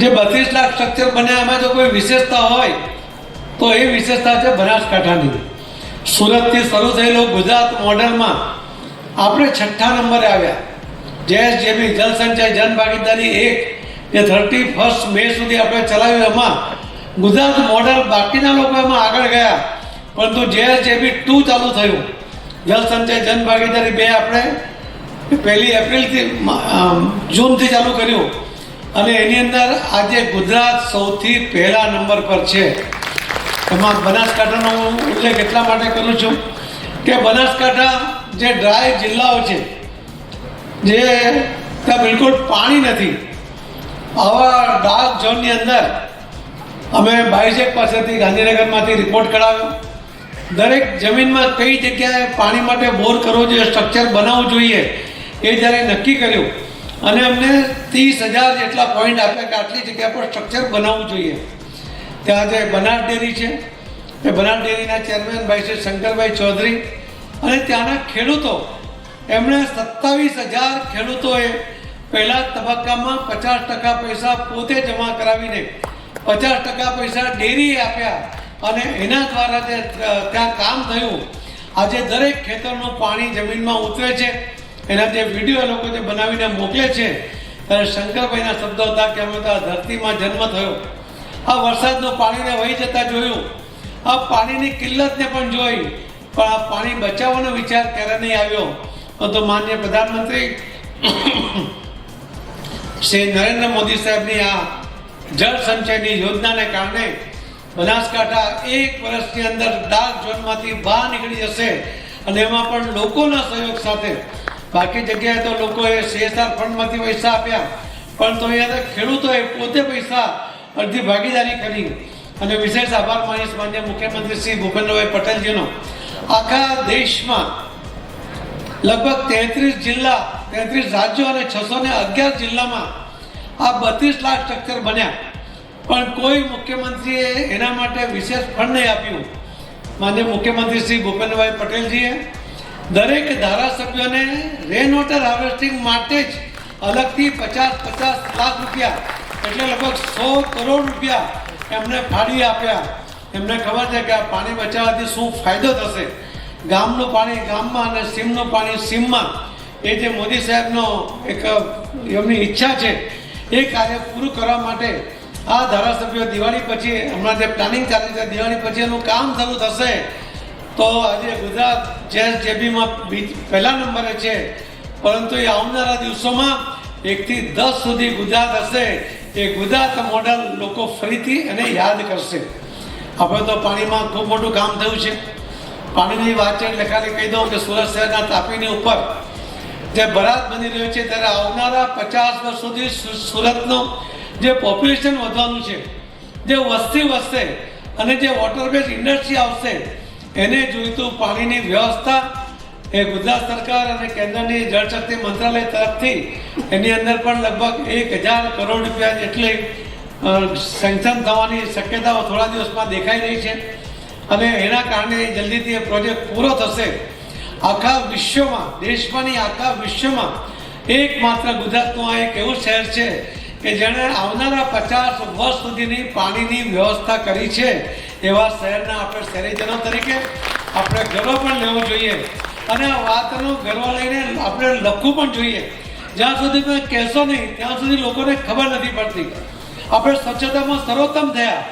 જે બત્રીસ લાખ સ્ટ્રક્ચર બન્યા, એમાં જો કોઈ વિશેષતા હોય, તો એ વિશેષતા છે બનાસકાંઠાની. સુરતથી શરૂ થયેલો ગુજરાત મોડલમાં આપણે છઠ્ઠા નંબરે આવ્યા. જેએસજેબી જલ સંચય, જન ભાગીદારી એક જે થર્ટી ફર્સ્ટ મે સુધી આપણે ચલાવ્યું. એમાં ગુજરાત મોડલ બાકીના લોકો એમાં આગળ ગયા. પરંતુ જેએસજેબી ટુ ચાલુ થયું. જલ સંચય, જન ભાગીદારી બે આપણે પહેલી એપ્રિલથી જૂનથી ચાલુ કર્યું. અને એની અંદર આજે ગુજરાત સૌથી પહેલા નંબર પર છે. એમાં બનાસકાંઠાનો હું ઉલ્લેખ એટલા માટે કરું છું કે બનાસકાંઠા જે ડ્રાય જિલ્લાઓ છે, જે ત્યાં બિલકુલ પાણી નથી. આવા ડાર્ક ઝોનની અંદર અમે બાઈજેક પાસેથી ગાંધીનગરમાંથી રિપોર્ટ કરાવ્યો. દરેક જમીનમાં કઈ જગ્યાએ પાણી માટે બોર કરવો જોઈએ, સ્ટ્રક્ચર બનાવવું જોઈએ, એ જ્યારે નક્કી કર્યું અને અમને ત્રીસ હજાર જેટલા પોઈન્ટ આપ્યા કે આટલી જગ્યા પર સ્ટ્રક્ચર બનાવવું જોઈએ. ત્યાં જે બનાસ ડેરી છે. એ બનાસ ડેરીના ચેરમેન ભાઈ શ્રી શંકરભાઈ ચૌધરી અને ત્યાંના ખેડૂતો. એમણે સત્તાવીસ હજાર ખેડૂતોએ પહેલા તબક્કામાં પચાસ ટકા પૈસા પોતે જમા કરાવીને પચાસ ટકા પૈસા ડેરીએ આપ્યા અને એના દ્વારા જે ત્યાં કામ થયું, આજે દરેક ખેતરનું પાણી જમીનમાં ઉતરે છે. એના જે વીડિયો લોકો જે બનાવીને મોકલે છે ત્યારે શંકરભાઈના શબ્દો હતા કે અમે તો આ ધરતીમાં જન્મ થયો. આ વરસાદનું પાણીને વહી જતા જોયું. આ પાણીની કિલ્લતને પણ જોઈ. પણ આ પાણી બચાવવાનો વિચાર ક્યારે નહીં આવ્યો? તો માન્ય પ્રધાનમંત્રી શ્રી નરેન્દ્ર મોદી સાહેબની આ જળ સંચયની યોજનાને કારણે બનાસકાંઠા એક વર્ષની અંદર ડાર્ક ઝોનમાંથી બહાર નીકળી જશે અને એમાં પણ લોકોના સહયોગ સાથે બાકી જગ્યાએ તો લોકોએ સીએસઆર ફંડમાંથી પૈસા આપ્યા. પણ તો અહીંયા ખેડૂતોએ પોતે પૈસા અડધી ભાગીદારી કરી. અને વિશેષ આભાર માનીશ માન્ય મુખ્યમંત્રી શ્રી ભૂપેન્દ્રભાઈ પટેલજીનો. આખા દેશમાં લગભગ તેત્રીસ જિલ્લા, તેત્રીસ રાજ્યો અને છસો ને અગિયાર જિલ્લામાં આ બત્રીસ લાખ સ્ટ્રક્ચર બન્યા. પણ કોઈ મુખ્યમંત્રીએ એના માટે વિશેષ ફંડ નહીં આપ્યું. માન્ય મુખ્યમંત્રી શ્રી ભૂપેન્દ્રભાઈ પટેલજીએ દરેક ધારાસભ્યોને રેન વોટર હાર્વેસ્ટિંગ માટે જ અલગથી પચાસ પચાસ લાખ રૂપિયા, એટલે લગભગ સો કરોડ રૂપિયા એમને ફાળવી આપ્યા. એમને ખબર છે કે આ પાણી બચાવવાથી શું ફાયદો થશે? ગામનું પાણી ગામમાં અને સીમનું પાણી સીમમાં. એ જે મોદી સાહેબનો એક, એમની ઈચ્છા છે, એ કાર્ય પૂરું કરવા માટે આ ધારાસભ્યો દિવાળી પછી હમણાં જે પ્લાનિંગ ચાલી છે, દિવાળી પછી એનું કામ શરૂ થશે. તો આજે ગુજરાત ચેસ જેબીમાં પહેલા નંબરે છે. પરંતુ એ આવનારા દિવસોમાં એકથી દસ સુધી ગુજરાત હશે. એ ગુજરાત મોડલ લોકો ફરીથી એને યાદ કરશે. આપણે તો પાણીમાં ખૂબ મોટું કામ થયું છે. પાણીની વાત લખાલી કહી દઉં કે સુરત શહેરના તાપીની ઉપર જે બરાત બની રહ્યો છે, ત્યારે આવનારા પચાસ વર્ષ સુધી સુરતનું જે પોપ્યુલેશન વધવાનું છે, જે વસ્તી વધશે અને જે વોટર બેઝ ઇન્ડસ્ટ્રી આવશે એને જોઈતું પાણીની વ્યવસ્થા એ ગુજરાત સરકાર અને કેન્દ્રની જળશક્તિ મંત્રાલય તરફથી એની અંદર પણ લગભગ એક હજાર કરોડ રૂપિયા જેટલી સેન્કશન થવાની શક્યતાઓ થોડા દિવસમાં દેખાઈ રહી છે. અને એના કારણે જલ્દીથી એ પ્રોજેક્ટ પૂરો થશે. આખા વિશ્વમાં દેશમાં આખા વિશ્વમાં એકમાત્ર ગુજરાતનું આ એક એવું શહેર છે કે જેણે આવનારા પચાસ વર્ષ સુધીની પાણીની વ્યવસ્થા કરી છે. એવા શહેરના આપણે શહેરીજનો તરીકે આપણે ગર્વ પણ લેવો જોઈએ. અને આ વાતનો ગર્વ લઈને આપણે લખવું પણ જોઈએ. જ્યાં સુધી તમે કહેશો નહીં, ત્યાં સુધી લોકોને ખબર નથી પડતી. આપણે સ્વચ્છતામાં સર્વોત્તમ થયા.